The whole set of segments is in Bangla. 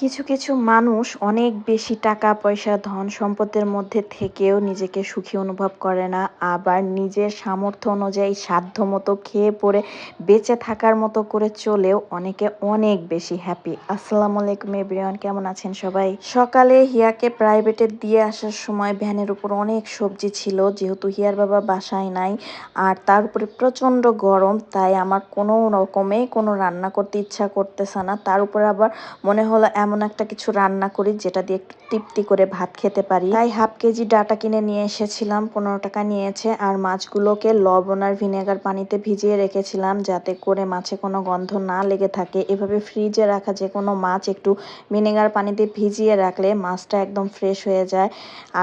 কিছু কিছু মানুষ অনেক বেশি টাকা, পয়সা, ধন সম্পদের মধ্যে থেকেও নিজেকে সুখী অনুভব করে না। আবার নিজের সামর্থ্য অনুযায়ী সাধ্য মতো খেয়ে পরে বেঁচে থাকার মতো করে চলেও অনেকে অনেক বেশি হ্যাপি আসসালামু আলাইকুম এভরিওয়ান কেমন আছেন সবাই? সকালে হিয়াকে প্রাইভেটে দিয়ে আসার সময় ভ্যানের উপর অনেক সবজি ছিল, যেহেতু হিয়ার বাবা বাসায় নাই, আর তার উপরে প্রচণ্ড গরম, তাই আমার কোনো রকমে কোনো রান্না করতে ইচ্ছা করতেছে না। তার উপর আবার মনে হলো এমন একটা কিছু রান্না করি, যেটা দিয়ে তৃপ্তি করে ভাত খেতে পারি। তাই হাফ কেজি ডাটা কিনে নিয়ে এসেছিলাম, পনেরো টাকা নিয়েছে। আর মাছগুলোকে লবণ আর ভিনেগার পানিতে ভিজিয়ে রেখেছিলাম, যাতে করে মাছে কোনো গন্ধ না লেগে থাকে। এভাবে ফ্রিজে রাখা যে কোনো মাছ একটু ভিনেগার পানিতে ভিজিয়ে রাখলে মাছটা একদম ফ্রেশ হয়ে যায়।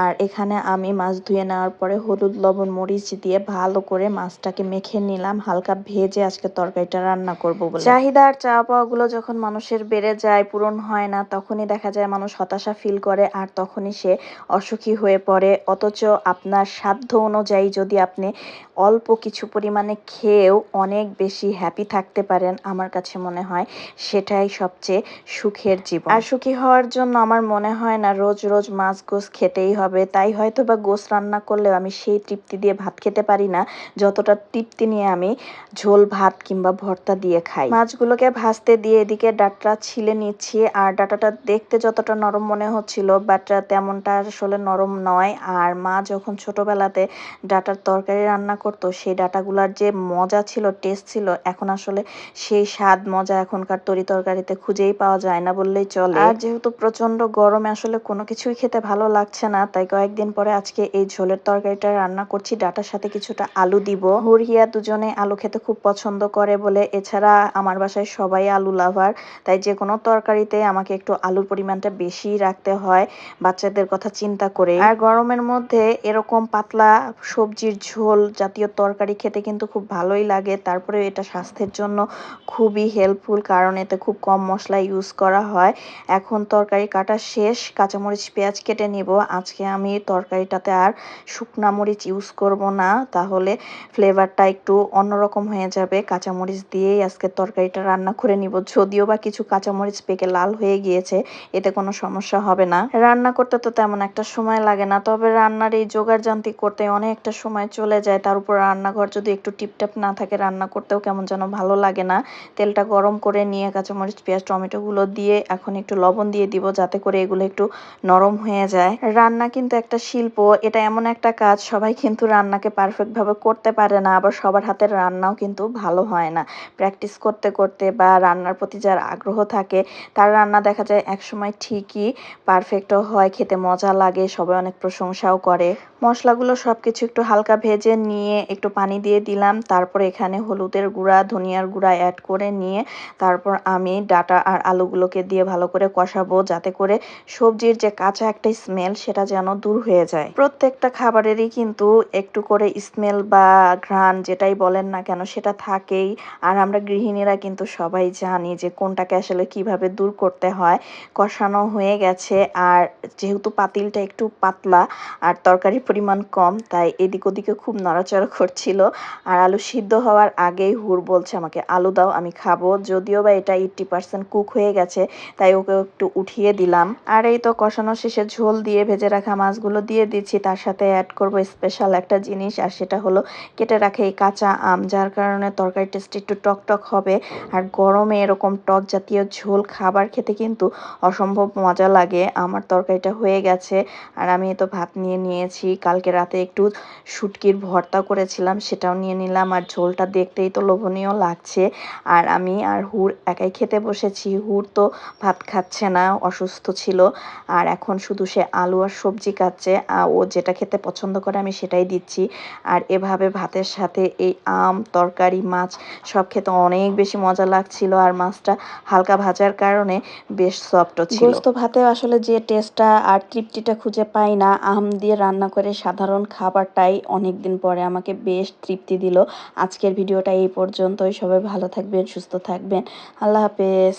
আর এখানে আমি মাছ ধুয়ে নেওয়ার পরে হলুদ, লবণ, মরিচ দিয়ে ভালো করে মাছটাকে মেখে নিলাম। হালকা ভেজে আজকে তরকারিটা রান্না করব চাহিদা আর চাওয়া পাওয়াগুলো যখন মানুষের বেড়ে যায়, পূরণ হয় না তখনই দেখা যায় মানুষ হতাশা ফিল করে আর তখনই সে অসুখী হয়ে পড়ে। অথচ আপনার সাধ্য অনুযায়ী যদি আপনি অল্প কিছু পরিমাণে খেয়েও অনেক বেশি হ্যাপি থাকতে পারেন, আমার কাছে মনে হয় সেটাই সবচেয়ে সুখের জীবন। আর সুখী হওয়ার জন্য আমার মনে হয় না, রোজ রোজ মাছ গোস খেতেই হবে। তাই হয়তো বা গোস রান্না করলেও আমি সেই তৃপ্তি দিয়ে ভাত খেতে পারি না, যতটা তৃপ্তি নিয়ে আমি ঝোল, ভাত কিংবা ভর্তা দিয়ে খাই। মাছগুলোকে ভাজতে দিয়ে এদিকে ডাটটা ছিলে নিচ্ছি, আর ডাটাটা দেখতে যতটা নরম মনে হচ্ছিল বাট তেমনটা আসলে নরম নয়। আর মা যখন ছোটবেলাতে ডাটার তরকারি রান্না করতো, সেই ডাটাগুলার যে মজা ছিল টেস্ট ছিল, এখন আসলে সেই স্বাদ মজা এখনকার তরি তরকারিতে খুঁজেই পাওয়া যায় না বললেই চলে। আর যেহেতু প্রচণ্ড গরমে আসলে কোনো কিছুই খেতে ভালো লাগছে না, তাই কয়েকদিন পরে আজকে এই ঝোলের তরকারিটা রান্না করছি। ডাটার সাথে কিছুটা আলু দিব। হুরহিয়া দুজনে আলু খেতে খুব পছন্দ করে বলে, এছাড়া আমার বাসায় সবাই আলু লাভার, তাই যে কোনো তরকারিতে আমাকে একটু আলুর পরিমাণটা বেশি রাখতে হয়, বাচ্চাদের কথা চিন্তা করে। আর গরমের মধ্যে এরকম পাতলা সবজির ঝোল জাতীয় তরকারি খেতে কিন্তু খুব ভালোই লাগে। তারপরে এটা স্বাস্থ্যের জন্য খুবই হেল্পফুল কারণ এতে খুব কম মশলা ইউজ করা হয়। এখন তরকারি কাটা শেষ, কাঁচামরিচ, পেঁয়াজ কেটে নিব। আজকে আমি তরকারিটাতে আর শুকনা মরিচ ইউজ করব না, তাহলে ফ্লেভারটা একটু অন্যরকম হয়ে যাবে। কাঁচামরিচ দিয়েই আজকে তরকারিটা রান্না করে নিব। যদিও বা কিছু কাঁচামরিচ পেকে লাল হয়ে গিয়েছে, এতে কোনো সমস্যা হবে না। রান্না করতে তো তেমন একটা সময় লাগে না, তবে রান্নার এই জোগাড় যান্ত্রিক করতে অনেকটা সময় চলে যায়। তার উপর রান্নাঘর যদি একটু টিপটাপ না থাকে, রান্না করতেও কেমন যেন ভালো লাগে না। তেলটা গরম করে নিয়ে কাঁচামরিচ, পেঁয়াজ, টমেটোগুলো দিয়ে এখন একটু লবণ দিয়ে দিব, যাতে করে এগুলো একটু নরম হয়ে যায়। রান্না কিন্তু একটা শিল্প, এটা এমন একটা কাজ, সবাই কিন্তু রান্নাকে পারফেক্টভাবে করতে পারে না, আবার সবার হাতের রান্নাও কিন্তু ভালো হয় না। প্র্যাকটিস করতে করতে বা রান্নার প্রতি যার আগ্রহ থাকে, তার রান্না দেখা যায় একসময় ঠিকই পারফেক্টও হয়, খেতে মজা লাগে, সবাই অনেক প্রশংসাও করে। মশলাগুলো সব কিছু একটু হালকা ভেজে নিয়ে একটু পানি দিয়ে দিলাম। তারপর এখানে হলুদের গুঁড়া, ধনিয়ার গুঁড়া অ্যাড করে নিয়ে তারপর আমি ডাটা আর আলুগুলোকে দিয়ে ভালো করে কষাবো যাতে করে সবজির যে কাঁচা একটা স্মেল সেটা যেন দূর হয়ে যায়। প্রত্যেকটা খাবারেরই কিন্তু একটু করে স্মেল বা ঘ্রাণ যেটাই বলেন না কেন সেটা থাকেই। আর আমরা গৃহিণীরা কিন্তু সবাই জানি যে কোনটাকে আসলে কীভাবে দূর করতে হয়। কষানো হয়ে গেছে। আর যেহেতু পাতিলটা একটু পাতলা আর তরকারির পরিমাণ কম, তাই এদিক ওদিকে খুব নড়াচড়া করছিল। আর আলু সিদ্ধ হওয়ার আগেই হুর বলছে আমাকে, আলু দাও, আমি খাব। যদিও বা এটা এইট্টি পার্সেন্ট কুক হয়ে গেছে, তাই ওকে একটু উঠিয়ে দিলাম। আর এই তো কষানো শেষে ঝোল দিয়ে ভেজে রাখা মাছগুলো দিয়ে দিচ্ছি। তার সাথে অ্যাড করব স্পেশাল একটা জিনিস, আর সেটা হলো কেটে রাখে এই কাঁচা আম, যার কারণে তরকারি টেস্ট একটু টক টক হবে। আর গরমে এরকম টক জাতীয় ঝোল খাবার খেতে কিন্তু অসম্ভব মজা লাগে। আমার তরকারিটা হয়ে গেছে আর আমি তো ভাত নিয়ে নিয়েছি। কালকে রাতে একটু শুটকির ভর্তা করেছিলাম, সেটাও নিয়ে নিলাম। আর ঝোলটা দেখতেই তো লোভনীয় লাগছে। আর আমি আর হুর একাই খেতে বসেছি। হুর তো ভাত খাচ্ছে না, অসুস্থ ছিল। আর এখন শুধু সে আলু আর সবজি খাচ্ছে। ও যেটা খেতে পছন্দ করে আমি সেটাই দিচ্ছি। আর এভাবে ভাতের সাথে এই আম, তরকারি, মাছ সব খেতে অনেক বেশি মজা লাগছিল। আর মাছটা হালকা ভাজার কারণে বেশ সফটও ছিল। গোস্ত ভাতে আসলে যে টেস্টটা আর তৃপ্তিটা খুঁজে পাই না, আম দিয়ে রান্না করে সাধারণ খাবারটাই অনেক দিন পরে আমাকে বেশ তৃপ্তি দিল। আজকের ভিডিওটা এই পর্যন্তই। সবাই ভালো থাকবেন, সুস্থ থাকবেন। আল্লাহ হাফেজ।